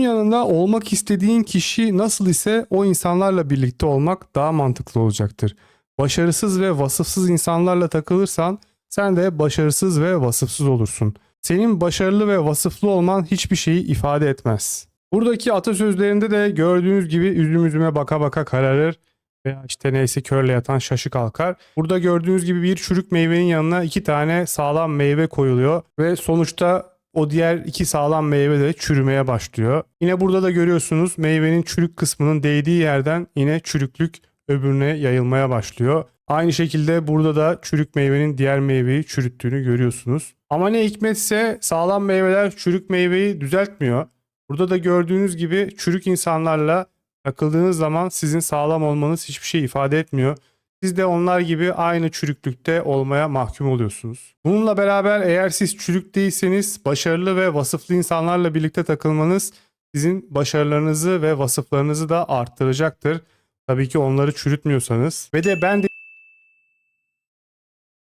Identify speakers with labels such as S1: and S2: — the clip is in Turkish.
S1: yanında olmak istediğin kişi nasıl ise o insanlarla birlikte olmak daha mantıklı olacaktır. Başarısız ve vasıfsız insanlarla takılırsan sen de başarısız ve vasıfsız olursun. Senin başarılı ve vasıflı olman hiçbir şeyi ifade etmez. Buradaki atasözlerinde de gördüğünüz gibi üzüm üzüme baka baka kararır veya işte neyse körle yatan şaşı kalkar. Burada gördüğünüz gibi bir çürük meyvenin yanına iki tane sağlam meyve koyuluyor ve sonuçta o diğer iki sağlam meyve de çürümeye başlıyor. Yine burada da görüyorsunuz meyvenin çürük kısmının değdiği yerden yine çürüklük öbürüne yayılmaya başlıyor. Aynı şekilde burada da çürük meyvenin diğer meyveyi çürüttüğünü görüyorsunuz. Ama ne hikmetse sağlam meyveler çürük meyveyi düzeltmiyor. Burada da gördüğünüz gibi çürük insanlarla takıldığınız zaman sizin sağlam olmanız hiçbir şey ifade etmiyor. Siz de onlar gibi aynı çürüklükte olmaya mahkum oluyorsunuz. Bununla beraber eğer siz çürük değilseniz başarılı ve vasıflı insanlarla birlikte takılmanız sizin başarılarınızı ve vasıflarınızı da arttıracaktır. Tabii ki onları çürütmüyorsanız. Ve de ben de